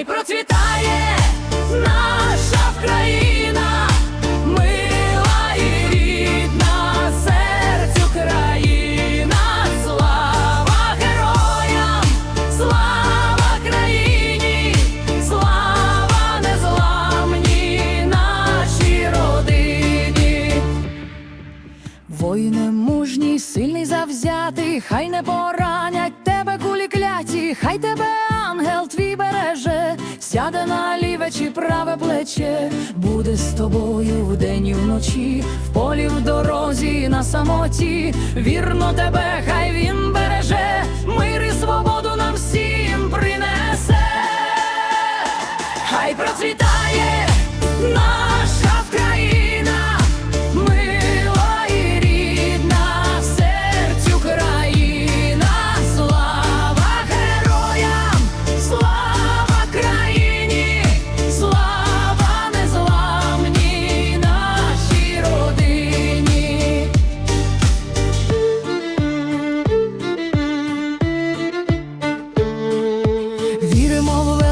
Хай процвітає наша країна, мила і рідна, серцю країна, слава героям, слава країні, слава незламні нашій родині. Воїни мужні, сильний завзятий, хай не поранять тебе кулі кляті, хай тебе сяде на ліве чи праве плече, буде з тобою вдень і вночі, в полі в дорозі на самоті, вірно тебе, хай він береже, мир і свободу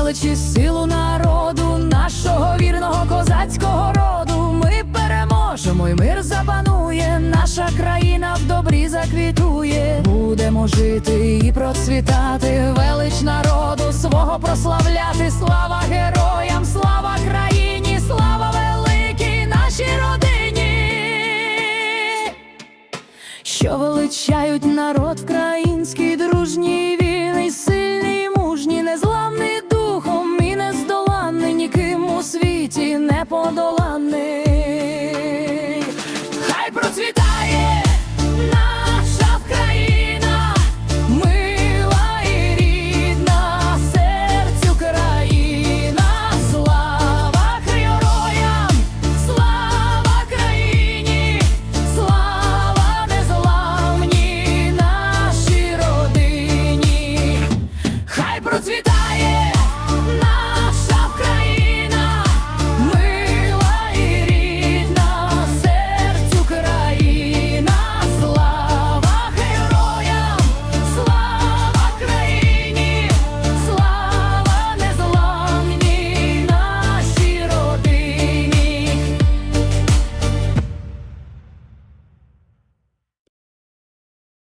величі силу народу, нашого вірного козацького роду. Ми переможемо, і мир запанує, наша країна в добрі заквітує. Будемо жити і процвітати, велич народу свого прославляти. Слава героям, слава країні, слава великій нашій родині що величають народ український, дружній, неподоланий, хай процвітає наша країна, мила і рідна, серцю країна, слава героям, слава країні, слава незламні нашій родині, хай процвітає.